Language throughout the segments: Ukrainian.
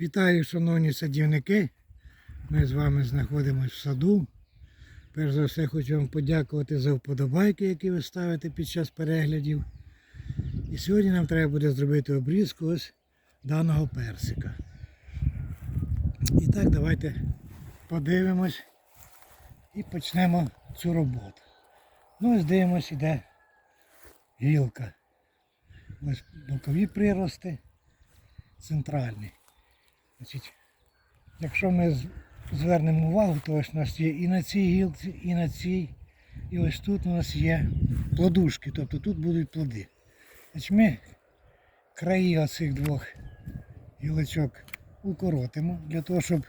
Вітаю, шановні садівники. Ми з вами знаходимося в саду. Перш за все хочу вам подякувати за вподобайки, які ви ставите під час переглядів. І сьогодні нам треба буде зробити обрізку ось даного персика. І так, давайте подивимось і почнемо цю роботу. Ну, ось дивимось, іде гілка. Ось бокові прирости, центральні. Значить, якщо ми звернемо увагу, то ось у нас є і на цій гілці, і на цій. І ось тут у нас є плодушки, тобто тут будуть плоди. Значить, ми краї оцих двох гілочок укоротимо, для того, щоб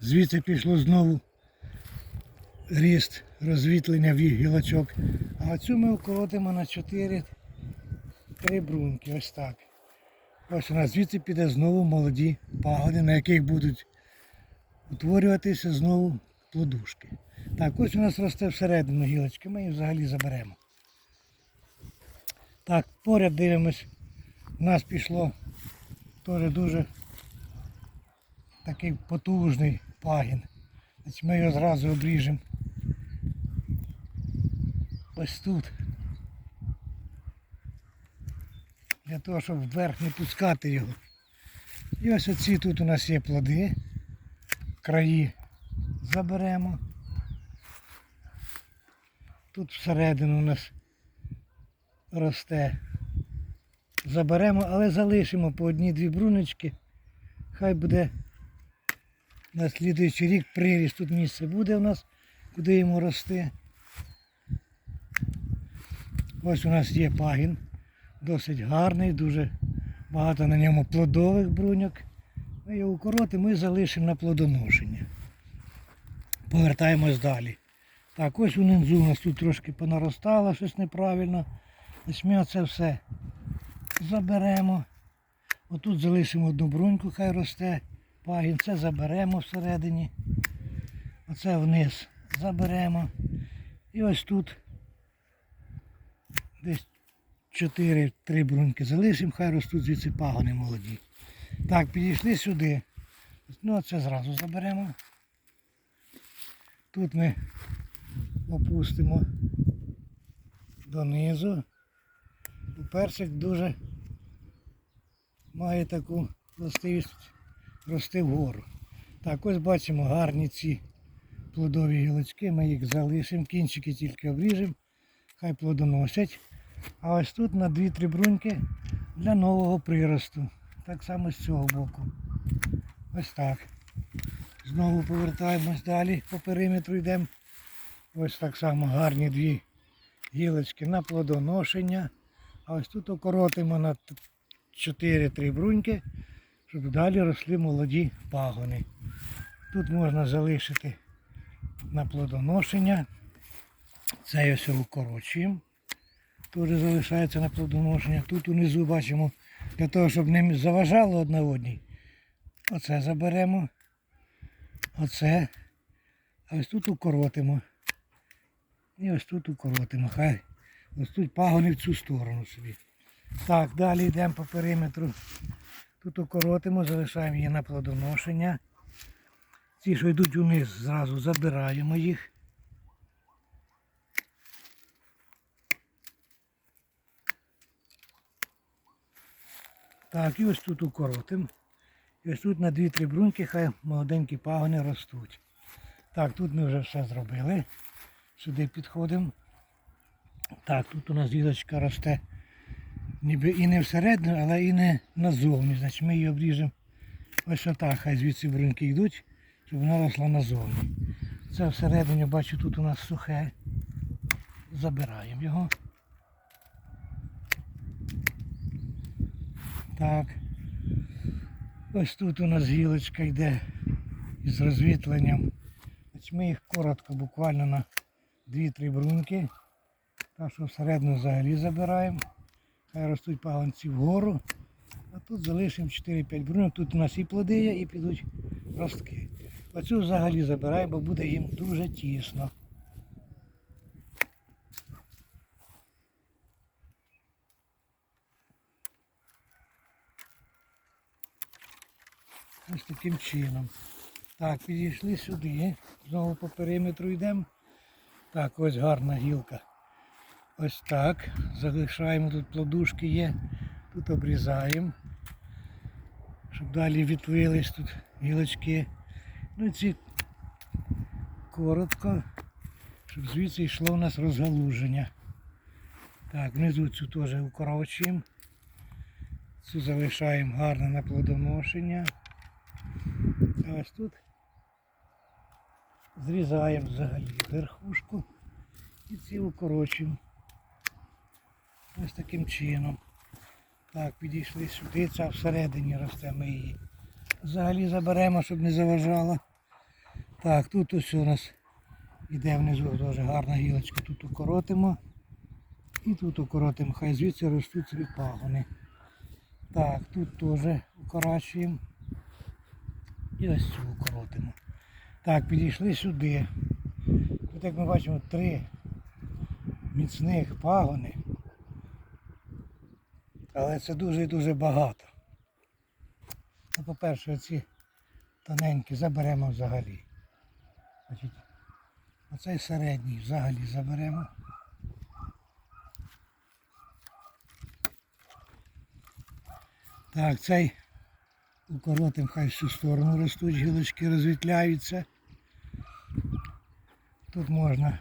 звідси пішло знову ріст розвітлення в гілочок. А оцю ми укоротимо на 4 три бруньки, ось так. Ось у нас звідси піде знову молоді пагоди, на яких будуть утворюватися знову плодушки. Так, ось у нас росте всередину гілочки, ми її взагалі заберемо. Так, поряд дивимось, у нас пішло теж дуже такий потужний пагін. Ми його зразу обріжемо. Ось тут. Для того, щоб вверх не пускати його. І ось оці тут у нас є плоди, краї заберемо. Тут всередину у нас росте. Заберемо, але залишимо по одній-дві бруночки. Хай буде на слідуючий рік приріст. Тут місце буде у нас, куди йому рости. Ось у нас є пагін досить гарний, дуже багато на ньому плодових бруньок. Ми його укоротимо і залишимо на плодоношення. Повертаємось далі. Так, ось унизу у нас тут трошки понаростало щось неправильно. Ось ми оце все заберемо. Отут залишимо одну бруньку, хай росте. Пагін, це заберемо всередині. Оце вниз заберемо. І ось тут десь 4-3 бруньки залишимо, хай ростуть звідси пагони молоді. Так, підійшли сюди. Ну, це зразу заберемо. Тут ми опустимо донизу. Персик дуже має таку властивість рости вгору. Так, ось бачимо гарні ці плодові гілочки, ми їх залишимо, кінчики тільки обріжемо, хай плодоносять. А ось тут на 2-3 бруньки для нового приросту. Так само з цього боку. Ось так. Знову повертаємось далі, по периметру йдемо. Ось так само гарні дві гілочки на плодоношення. А ось тут окоротимо на 4-3 бруньки, щоб далі росли молоді пагони. Тут можна залишити на плодоношення. Це ось укорочуємо теж залишається на плодоношення. Тут унизу бачимо, для того, щоб не заважало одна одній. Оце заберемо. Оце. А ось тут укоротимо. І ось тут укоротимо. Хай ось тут пагони в цю сторону собі. Так, далі йдемо по периметру. Тут укоротимо, залишаємо її на плодоношення. Ці, що йдуть униз, зразу забираємо їх. Так, і ось тут укоротим. І ось тут на 2-3 бруньки хай молоденькі пагони ростуть. Так, тут ми вже все зробили. Сюди підходимо. Так, тут у нас гілочка росте ніби і не всередину, але і не назовні. Значить ми її обріжемо ось отак, хай звідси бруньки йдуть, щоб вона росла назовні. Це всередині, бачу, тут у нас сухе. Забираємо його. Так. Ось тут у нас гілочка йде із розвітленням. Ми їх коротко, буквально на 2-3 брунки. Так що всередину взагалі забираємо. Хай ростуть пагонці вгору. А тут залишимо 4-5 брунок. Тут у нас і плоди є, і підуть ростки. Оцю взагалі забираємо, бо буде їм дуже тісно. Ось таким чином. Так, підійшли сюди. Знову по периметру йдемо. Так, ось гарна гілка. Ось так. Залишаємо, тут плодушки є. Тут обрізаємо. Щоб далі відвились тут гілочки. Ну ці коротко, щоб звідси йшло у нас розгалуження. Так, внизу цю теж укорочуємо. Цю залишаємо гарно на плодоношення. Ось тут зрізаємо взагалі верхушку і ці укорочуємо. Ось таким чином. Так, підійшли сюди, ця всередині росте, ми її взагалі заберемо, щоб не заважала. Так, тут ось у нас іде внизу дуже гарна гілочка, тут укоротимо. І тут укоротимо, хай звідси ростуть собі пагони. Так, тут теж укорачуємо. І ось цю укоротимо. Так, підійшли сюди. Тут, як ми бачимо, три міцних пагони. Але це дуже і дуже багато. Ну, по-перше, ці тоненькі заберемо взагалі. Значить, оцей середній взагалі заберемо. Так, цей укоротим хай всю сторону ростуть, гілочки розвітляються. Тут можна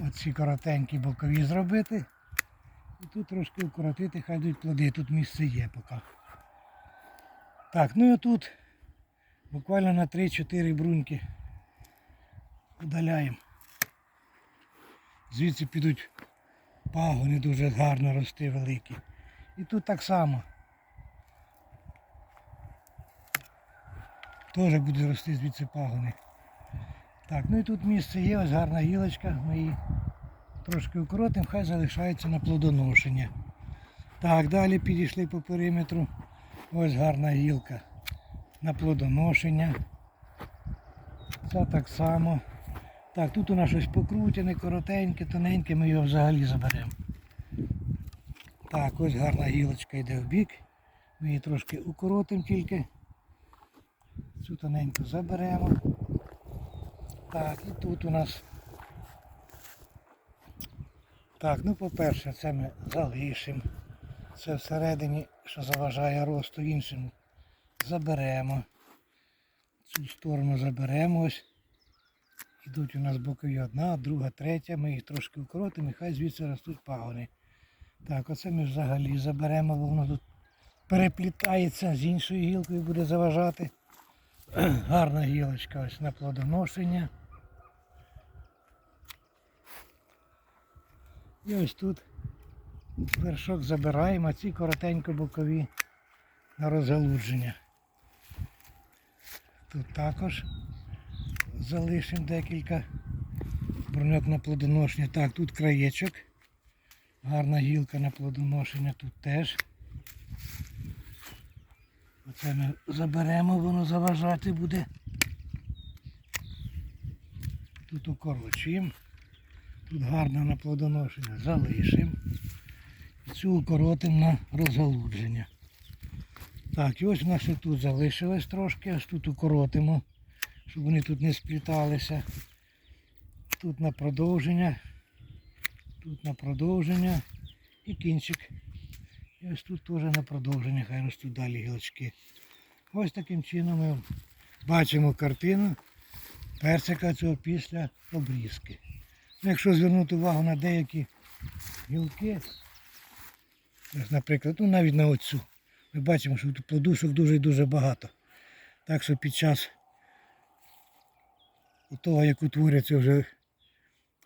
оці коротенькі бокові зробити. І тут трошки укоротити, хай йдуть плоди. Тут місце є поки. Так, ну і тут буквально на 3-4 бруньки удаляємо. Звідси підуть пагони дуже гарно рости великі. І тут так само. Теж буде рости звідси пагони. Так, ну і тут місце є, ось гарна гілочка, ми її трошки укоротимо, хай залишається на плодоношення. Так, далі підійшли по периметру. Ось гарна гілка на плодоношення. Це так само. Так, тут у нас щось покрутяне, коротеньке, тоненьке, ми його взагалі заберемо. Так, ось гарна гілочка йде в бік. Ми її трошки укоротимо тільки. Цю тоненьку заберемо. Так, і тут у нас. Так, ну по-перше, це ми залишимо. Це всередині, що заважає росту іншим, заберемо. Цю сторону заберемо ось. Ідуть у нас бокові одна, друга, третя. Ми їх трошки укоротимо і хай звідси ростуть пагони. Так, оце ми взагалі заберемо, бо воно тут переплітається з іншою гілкою, буде заважати. Гарна гілочка ось на плодоношення. І ось тут вершок забираємо, а ці коротенько бокові на розгалудження. Тут також залишимо декілька броньок на плодоношення. Так, тут краєчок. Гарна гілка на плодоношення тут теж. Оце ми заберемо, воно заважати буде. Тут укорочуємо. Тут гарно на плодоношення залишимо. Цю укоротимо на розгалудження. Так, і ось у нас тут залишилось трошки, аж тут укоротимо, щоб вони тут не спліталися. Тут на продовження, тут на продовження і кінчик. І ось тут теж на продовження, хай ростуть далі гілочки. Ось таким чином ми бачимо картину персика цього після обрізки. Ну, Якщо звернути увагу на деякі гілки, наприклад, ну навіть на оцю, ми бачимо, що тут плодушок дуже і дуже багато. Так що під час того, як утворяться вже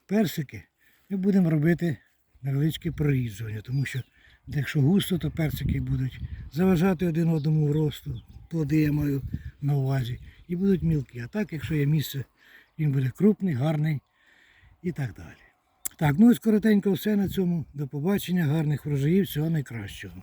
персики, ми будемо робити невеличке прорізування, тому що якщо густо, то персики будуть заважати один одному в росту, плоди я маю на увазі, і будуть мілкі. А так, якщо є місце, він буде крупний, гарний і так далі. Так, ну ось коротенько все на цьому. До побачення, гарних врожаїв, всього найкращого.